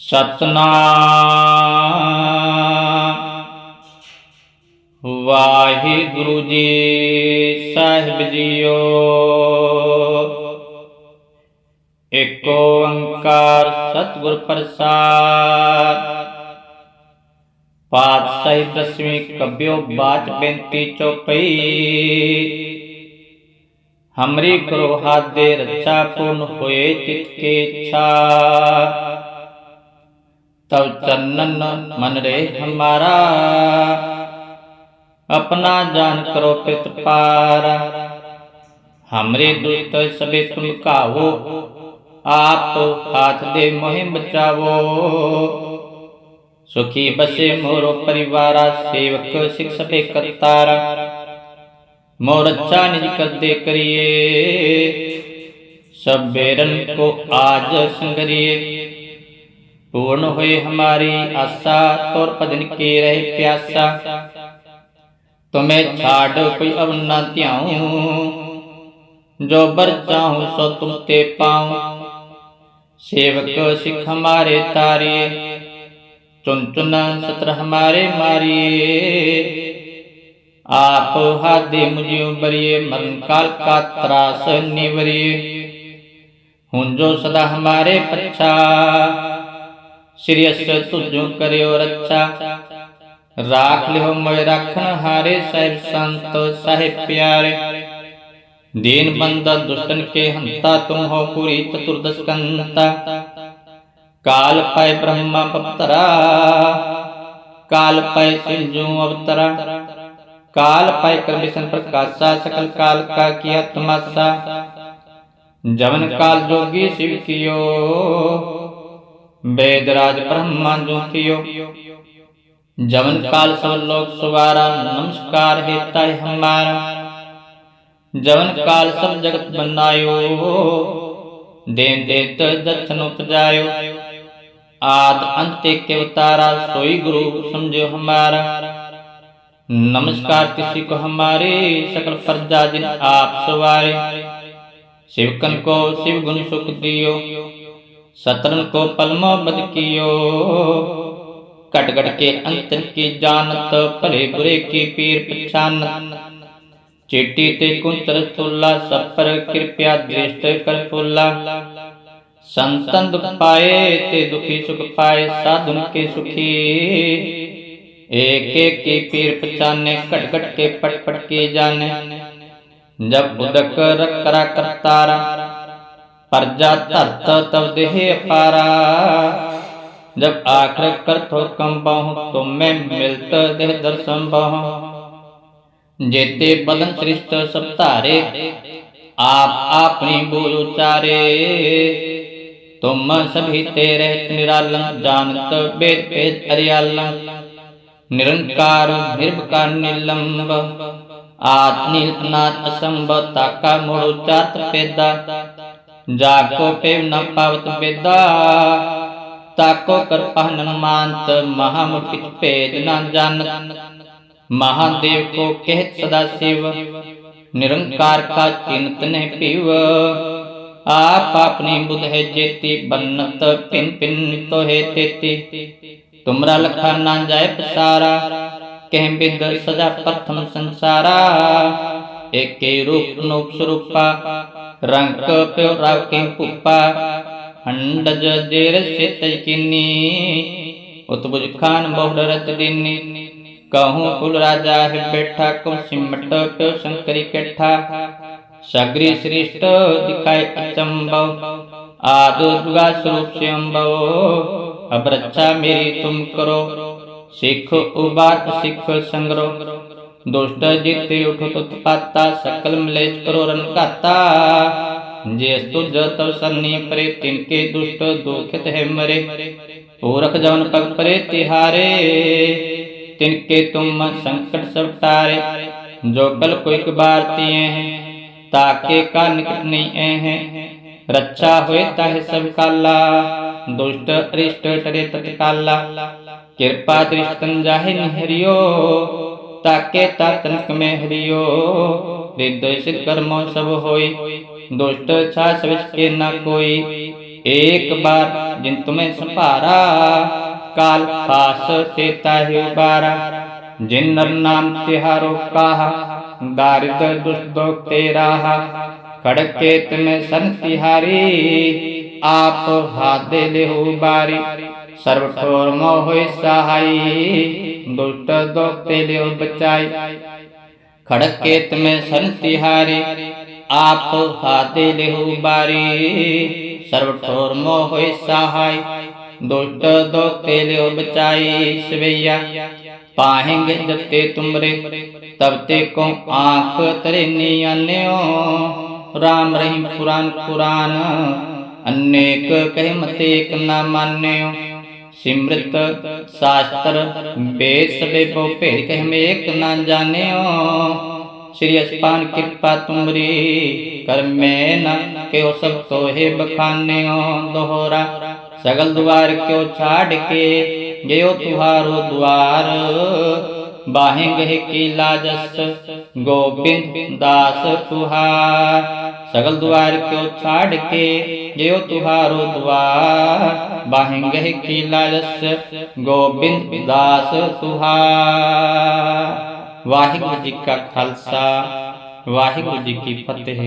ਸਤਨਾਮ ਵਾਹਿਗੁਰੂ ਜੀ ਸਾਹਿਬ JIO ਏਕ ਓੰਕਾਰ ਸਤਿਗੁਰ ਪ੍ਰਸਾਦ ਪਾਤਸ਼ਾਹੀ ਦਸਵੀਂ ਕਬਿਓ ਬਾਚ ਬੇਨਤੀ ਚੌਪਈ ਹਮਰੀ ਕਰੋ ਹਾਦੇ ਰੱਛਾ ਪੂਰਨ ਹੋਏ ਚਿਤ ਕੇ ਇੱਛਾ तब चन्नन मन रे हमारा। अपना जान करो पित पारा हमरे दुष्ट सबे तुम काहो। आप हाथ दे मोहि बचावो। सुखी बसे मोरो परिवारा, सेवक सबे करतारा। मोर अच्छा निज कर दे करिए। सब बेरन को आज संगरिए। पूर्ण हुए हमारी आशा, तोर पदन के रहे प्यासा। तुम्हें छाड़ कोई अब न जो बर चाहूँ सो तुम ते पाऊँ। सेवक सिख हमारे तारे चुन चुन सत्र हमारे मारिए आप हादे मुझे बरिए मरण काल का त्रास निवरिए। हूँ जो सदा हमारे पच्छा। श्री तुझो करियो रक्षा। राख लियो मोय रखन हारे साहिब संत साहिब प्यारे। दीन बंदा दुष्टन के हंता तुम हो पूरी चतुर्दश कंता। काल पाए ब्रह्मा पतरा काल पाए सिंजू अवतरा। काल पाए कर प्रकाशा, सकल काल का किया तमाशा। जवन काल जोगी शिव कियो। वेदराज ब्रह्मा जो कियो जवन काल सब लोग सुवारा, नमस्कार हेता है हमारा। जवन काल सब जगत बनायो। देन देत दक्षन उपजायो। आद अंत के उतारा, सोई गुरु समझो हमारा। नमस्कार किसी को हमारे, सकल प्रजा जिन आप सवारे। शिवकन को शिव गुण सुख दियो। सतरन को पलमो बद कियो। कट कट के अंतर की जानत भले बुरे की पीर पछानत चेटी ते कुंतर तुल्ला सब पर कृपया दृष्ट कर फुल्ला संतन दुख पाए ते दुखी सुख पाए, साधुन के सुखी। एक एक की पीर पछाने कट कट के पट पट के जाने। जब उदक रख करा करतारा प्रजा धरत तब देह पारा। जब आखिर कर थो कम बहु तुम में मिलत देह दर्शन बहु। जेते बदन सब तारे आप अपनी बोल उचारे तुम सभी तेरे निरालन जानत वेद निरंकार निर्भकार निलंब आत्मीनाथ असंभ ताका मोड़ उचात पेदा। जाको पे न पावत वेदा, ताको कर पहनन मांत महामुखित पेद न जानत महादेव को कहत सदा शिव, निरंकार का चिंत न पीव। आप अपनी बुध है जेती, बन्नत पिन पिन तो है तेती। तुमरा लखा ना जाए पसारा, कह बिद सजा प्रथम संसारा। एक रूप नूप स्वरूपा रंग प्यो राके पुपा अंडज देर से तजकिनी उतबुज खान बहुर रत दिनी कहूँ कुल राजा है बैठा को सिमट प्यो शंकरी कैठा सगरी श्रेष्ठ दिखाए अचंबव आदो दुर्गा स्वरूप से अम्बव अब रक्षा मेरी तुम करो सिख उबात सिख संग्रो दुष्ट जीते उठो तो पाता सकल मलेश करो रन काता। जे तुझ तब सन्नी परे, तिनके दुष्ट दुखित है मरे। पूरख जवन पग परे, तिहारे। तिनके तुम संकट सब टारे। जो बल को एक बार तिए हैं, ताके का निकट नहीं हैं। रक्षा हुए ताहे सब काला। दुष्ट अरिष्ट टरे तत्काला। कृपा दृष्टन जाहे निहरियो। ਤਾਕੇ ਤਾਤਨਕ ਮੈਂ ਹਰਿਓ ਰਿਦਇਸ ਕਰਮੋ ਸਭ ਹੋਈ। ਦੁਸ਼ਟ ਛਾਸ ਵਿੱਚ ਕੇ ਨਾ ਕੋਈ। ਏਕ ਬਾਰ ਜਿਨ ਤੁਮੇ ਸੰਭਾਰਾ, ਕਾਲ ਖਾਸ ਤੇ ਤਾਹਿ ਬਾਰਾ ਜਿਨ ਨਰ ਨਾਮ ਤਿਹਾਰੋ ਕਾਹ ਦਾਰਿਦ ਦੁਸ਼ਟ ਦੋਖ ਤੇਰਾ ਖੜਕ ਕੇ ਤੁਮੇ ਸੰਤ ਤਿਹਾਰੀ, ਆਪ ਹਾਦੇ ਲਿਹੁ ਬਾਰੀ। ਸਰਬ ਠੋਰ ਮੋਹਿ ਸਹਾਈ। ਦੁਸ਼ਟ ਦੋਖ ਤੇ ਲਿਓ ਬਚਾਈ ਖੜਕੇ ਤੁਮੇ ਸੰਨ ਤਿਹਾਰੀ ਆਪ ਹਾਦੇ ਲਿਹੂ ਬਾਰੀ ਸਰਬ ਠੋਰ ਮੋਹ ਹੋਇ ਸਹਾਈ ਦੁਸ਼ਟ ਦੋਖ ਤੇ ਲਿਓ ਬਚਾਈ ਸਵਈਆ ਪਾਹੇਂਗੇ ਜਤੇ ਤੁਮਰੇ ਤਬ ਤੇ ਕੋ ਆਂਖ ਤਰੇ ਨਿਆਨਿਓ ਰਾਮ ਰਹੀਮ ਪੁਰਾਨ ਪੁਰਾਨ ਅਨੇਕ ਕਹਿ ਮਤੇ ਇਕ ਨਾ सिमृत शास्त्र बेस हम एक न जाने श्री अस्पान कृपा तुमरी कर में न के सब तो हे बखाने दोहरा सगल द्वार क्यों छाड़ के गयो तुहारो द्वार। बाहेंगे की लाजस गोविंद दास तुहार, सगल द्वार क्यों छाड़ के ज्यो तुहारो द्वार बाहेंगे की लालस गोविंद दास तुहार वाहिगुरु जी का खालसा, वाहिगुरु जी की फतेह।